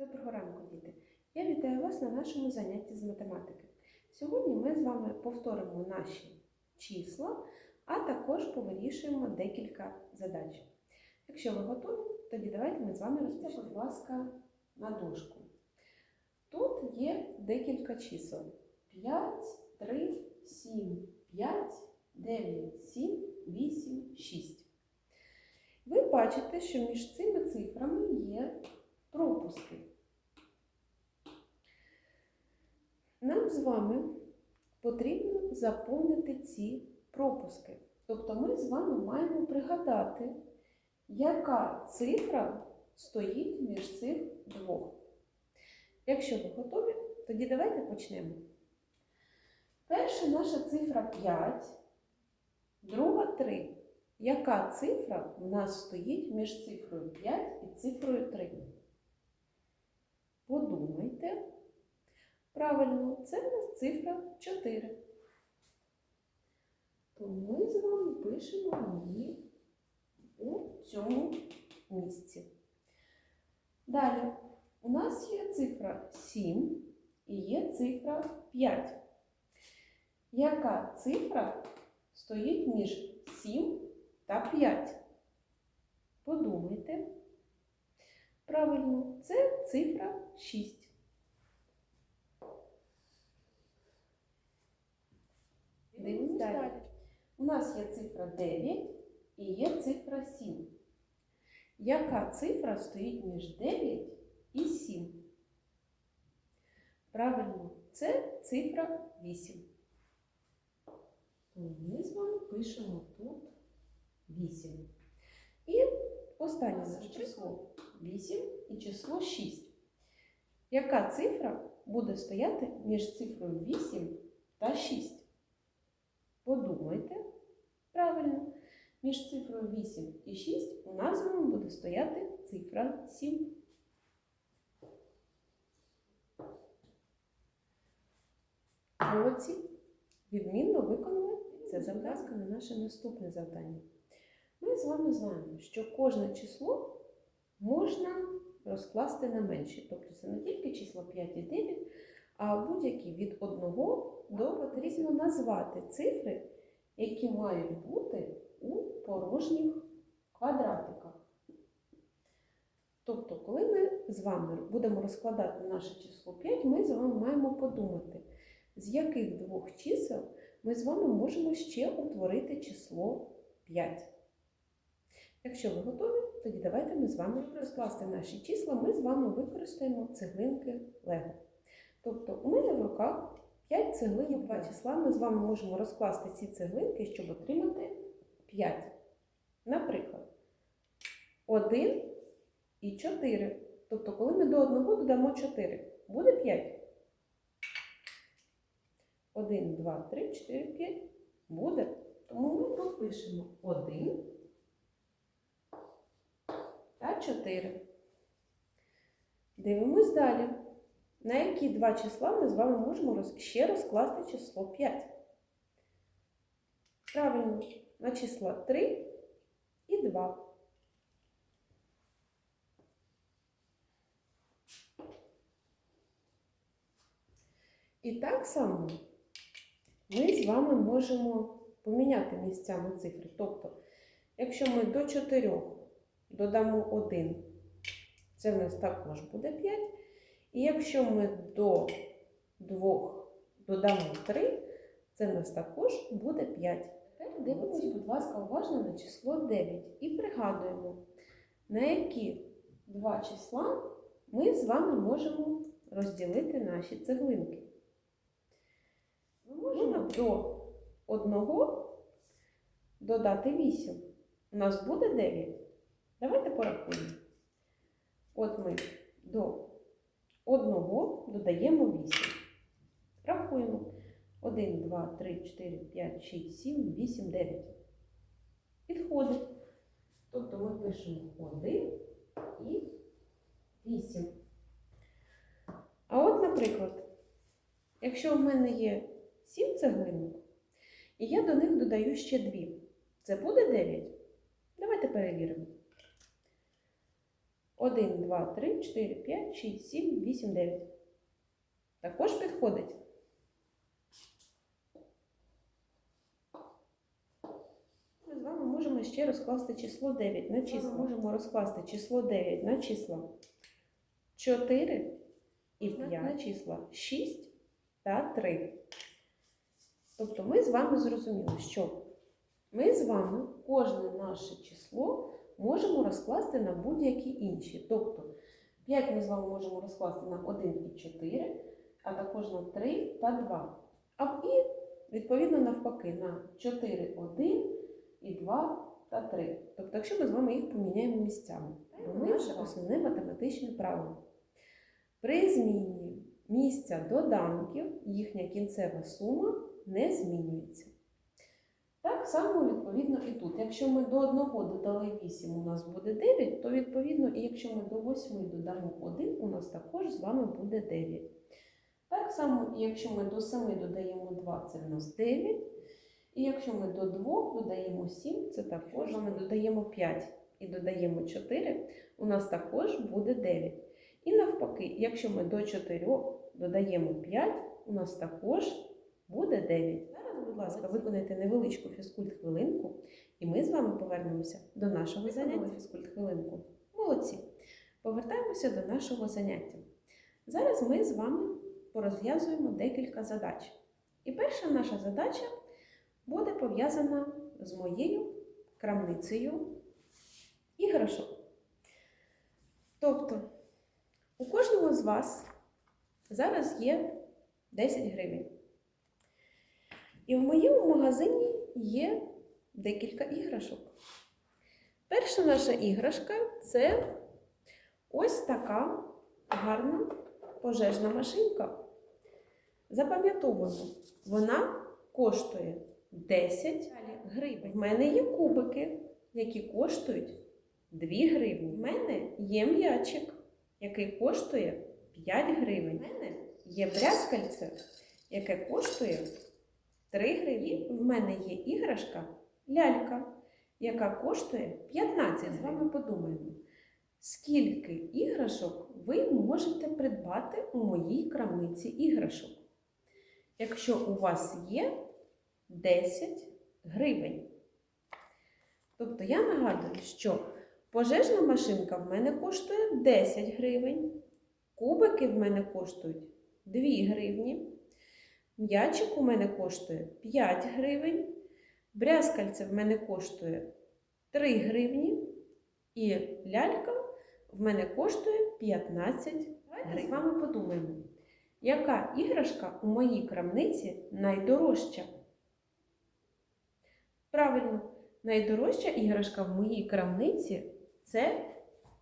Доброго ранку, діти! Я вітаю вас на нашому занятті з математики. Сьогодні ми з вами повторимо наші числа, а також повирішуємо декілька задач. Якщо ви готові, тоді давайте ми з вами розпочнемо, будь ласка, на дошку. Тут є декілька чисел: 5, 3, 7, 5, 9, 7, 8, 6. Ви бачите, що між цими цифрами є пропуски. Нам з вами потрібно заповнити ці пропуски. Тобто ми з вами маємо пригадати, яка цифра стоїть між цих двох. Якщо ви готові, тоді давайте почнемо. Перша наша цифра 5, друга 3. Яка цифра в нас стоїть між цифрою 5 і цифрою 3? Подумайте. Правильно, це в нас цифра 4. То ми з вами пишемо її у цьому місці. Далі, у нас є цифра 7 і є цифра 5. Яка цифра стоїть між 7 та 5? Подумайте. Правильно, це цифра 6. Дивимось далі. У нас є цифра 9 і є цифра 7. Яка цифра стоїть між 9 і 7? Правильно, це цифра 8. То ми з вами пишемо тут 8. І останнє наше число 8 і число 6. Яка цифра буде стояти між цифрою 8 та 6? Подумайте. Правильно, між цифрою 8 і 6 у нас буде стояти цифра 7. Молодці. Відмінно виконали це завдатка на наше наступне завдання. Ми з вами знаємо, що кожне число можна розкласти на менші. Тобто це не тільки число 5 і 9, а будь-які від 1 до потрібно назвати цифри, які мають бути у порожніх квадратиках. Тобто, коли ми з вами будемо розкладати наше число 5, ми з вами маємо подумати, з яких двох чисел ми з вами можемо ще утворити число 5. Якщо ви готові, тоді давайте ми з вами розкласти наші числа, ми з вами використаємо цеглинки Лего. Тобто, у мене в руках 5 цеглинок, 2 числа. Ми з вами можемо розкласти ці цеглинки, щоб отримати 5. Наприклад, 1 і 4. Тобто, коли ми до 1 додамо 4, буде 5. 1, 2, 3, 4, 5. Буде. Тому ми тут пишемо 1 та 4. Дивимось далі. На які два числа ми з вами можемо роз- ще розкласти число 5? Правильно, на числа 3 і 2. І так само ми з вами можемо поміняти місцями цифри. Тобто, якщо ми до 4 додамо 1, це в нас також буде 5. І якщо ми до 2 додамо 3, це в нас також буде 5. Тепер дивимось, будь ласка, уважно на число 9. І пригадуємо, на які два числа ми з вами можемо розділити наші цеглинки. Ми можемо до 1 додати 8. У нас буде 9. Давайте порахуємо. От ми до 1 додаємо 8. Рахуємо. 1, 2, 3, 4, 5, 6, 7, 8, 9. Підходить. Тобто ми пишемо 1 і 8. А от, наприклад, якщо в мене є 7 цеглинок, і я до них додаю ще 2, це буде 9? Давайте перевіримо. 1, 2, 3, 4, 5, 6, 7, 8, 9. Також підходить. Ми з вами можемо ще розкласти число 9 на числа. Ми можемо розкласти число 9 на числа 4 і 5 на числа 6 та 3. Тобто ми з вами зрозуміли, що ми з вами кожне наше число можемо розкласти на будь-які інші. Тобто 5 ми з вами можемо розкласти на 1 і 4, а також на 3 та 2. А і відповідно навпаки на 4, 1 і 2 та 3. Тобто, якщо ми з вами їх поміняємо місцями, то наше основне математичне правило. При зміні місця доданків їхня кінцева сума не змінюється. Так само, відповідно, і тут. Якщо ми до 1 додали 8, у нас буде 9, то відповідно, і якщо ми до 8 додамо 1, у нас також з вами буде 9. Так само, якщо ми до 7 додаємо 2, це в нас 9. І якщо ми до 2 додаємо 7, це також ми додаємо 5 і додаємо 4, у нас також буде 9. І навпаки, якщо ми до 4 додаємо 5, у нас також буде 9. Зараз, будь ласка, виконайте невеличку фізкульт-хвилинку, і ми з вами повернемося до нашого заняття фізкульт-хвилинку. Молодці! Повертаємося до нашого заняття. Зараз ми з вами порозв'язуємо декілька задач. І перша наша задача буде пов'язана з моєю крамницею іграшок. Тобто, у кожного з вас зараз є 10 гривень. І в моєму магазині є декілька іграшок. Перша наша іграшка це ось така гарна пожежна машинка. Запам'ятовуємо, вона коштує 10 гривень. В мене є кубики, які коштують 2 гривні. В мене є м'ячик, який коштує 5 гривень. В мене є брязкальце, яке коштує 3 гривні. В мене є іграшка лялька, яка коштує 15 гривень. З вами подумаємо, скільки іграшок ви можете придбати у моїй крамниці іграшок. Якщо у вас є 10 гривень. Тобто я нагадую, що пожежна машинка в мене коштує 10 гривень, кубики в мене коштують 2 гривні, м'ячик у мене коштує 5 гривень, брязкальце в мене коштує 3 гривні, і лялька в мене коштує 15 гривень. З вами подумаємо, яка іграшка у моїй крамниці найдорожча? Правильно, найдорожча іграшка в моїй крамниці це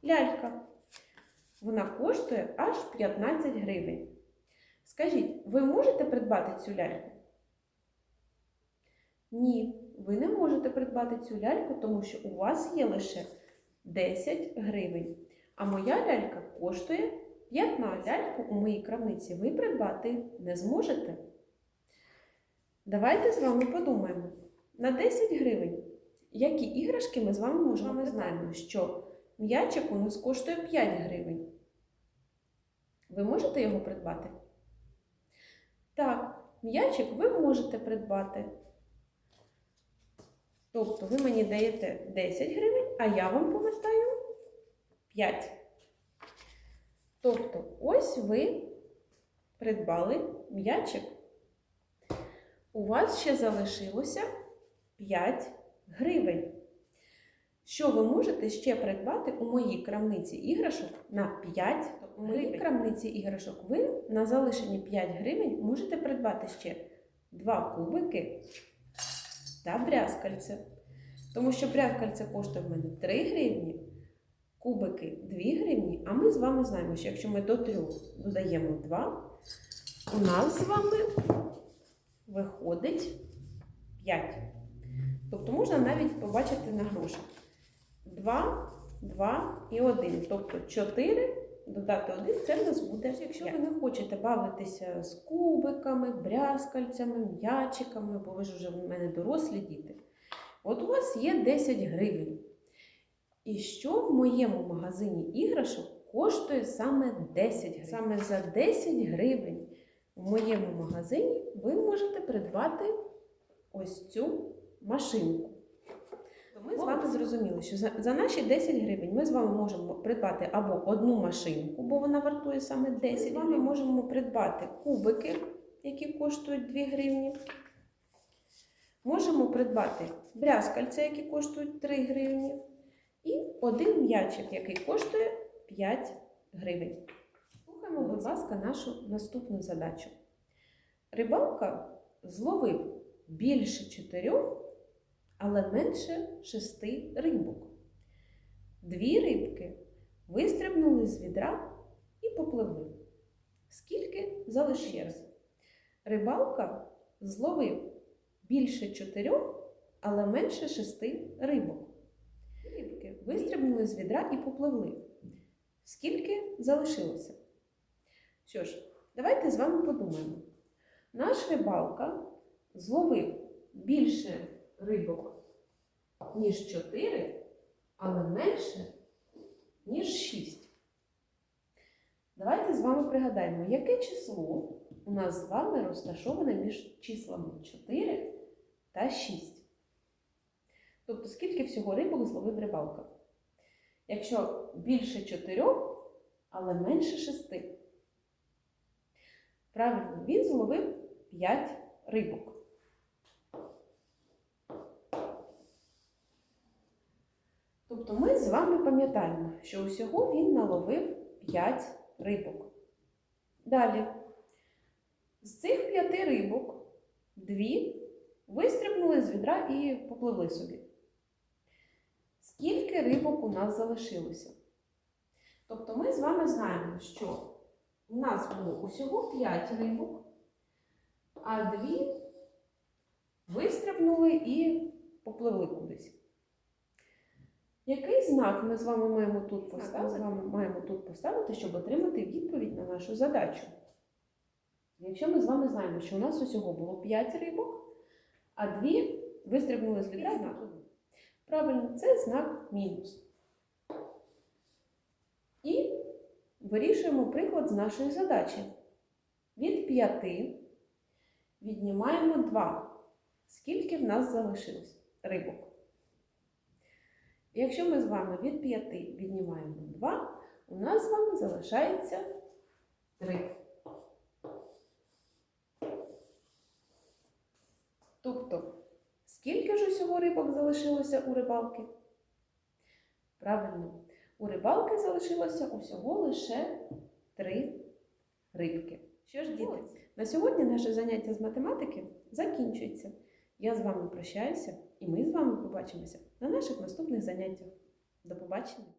лялька. Вона коштує аж 15 гривень. Скажіть, ви можете придбати цю ляльку? Ні, ви не можете придбати цю ляльку, тому що у вас є лише 10 гривень. А моя лялька коштує 15 ляльку у моїй крамниці ви придбати не зможете. Давайте з вами подумаємо. На 10 гривень, які іграшки ми з вами можемо. Ми знаємо, що м'ячик у нас коштує 5 гривень. Ви можете його придбати? Так, м'ячик ви можете придбати. Тобто ви мені даєте 10 гривень, а я вам повертаю 5. Тобто, ось ви придбали м'ячик. У вас ще залишилося 5 гривень. Що ви можете ще придбати у моїй крамниці іграшок на 5 У моїй крамниці іграшок ви на залишені 5 гривень можете придбати ще 2 кубики та брязкальце. Тому що брязкальце коштує в мене 3 гривні, кубики 2 гривні, а ми з вами знаємо, що якщо ми до 3 додаємо 2, у нас з вами виходить 5. Тобто можна навіть побачити на грошах. 2, 2 і 1. Тобто 4 додати 1 це в нас буде. Якщо ви не хочете бавитися з кубиками, брязкальцями, м'ячиками, бо ви ж вже в мене дорослі діти. От у вас є 10 гривень. І що в моєму магазині іграшок коштує саме 10 гривень? Саме за 10 гривень в моєму магазині ви можете придбати ось цю машинку. То ми з вами зрозуміли, що за, за наші 10 гривень ми з вами можемо придбати або одну машинку, бо вона вартує саме 10 Ми з вами можемо придбати кубики, які коштують 2 гривні. Можемо придбати брязкальця, які коштують 3 гривні. І один м'ячик, який коштує 5 гривень. Слухаємо, будь ласка, нашу наступну задачу. Рибалка зловив більше чотирьох, але менше шести рибок. Дві рибки вистрибнули з відра і попливли. Скільки залишилось? Рибалка зловив більше чотирьох, але менше шести рибок. Рибки вистрибнули з відра і попливли. Скільки залишилося? Що ж, давайте з вами подумаємо. Наш рибалка зловив більше рибок, ніж 4, але менше, ніж 6. Давайте з вами пригадаємо, яке число у нас з вами розташоване між числами 4 та 6. Тобто, скільки всього рибок зловив рибалка? Якщо більше 4, але менше 6. Правильно, він зловив 5 рибок. Тобто ми з вами пам'ятаємо, що усього він наловив 5 рибок. Далі. З цих 5 рибок дві вистрибнули з відра і попливли собі. Скільки рибок у нас залишилося? Тобто ми з вами знаємо, що у нас було усього 5 рибок, а дві вистрибнули і попливли кудись. Який знак ми з вами маємо тут поставити? Ми з вами маємо тут поставити, щоб отримати відповідь на нашу задачу. Якщо ми з вами знаємо, що у нас усього було 5 рибок, а дві вистрибнули з відра. Правильно, це знак мінус. І вирішуємо приклад з нашої задачі. Від 5 віднімаємо 2. Скільки в нас залишилось рибок? Якщо ми з вами від 5 віднімаємо 2, у нас з вами залишається 3. Тобто, скільки ж усього рибок залишилося у рибалки? Правильно, у рибалки залишилося усього лише 3 рибки. Що ж, діти, на сьогодні наше заняття з математики закінчується. Я з вами прощаюся, і ми з вами побачимося на наших наступних заняттях. До побачення!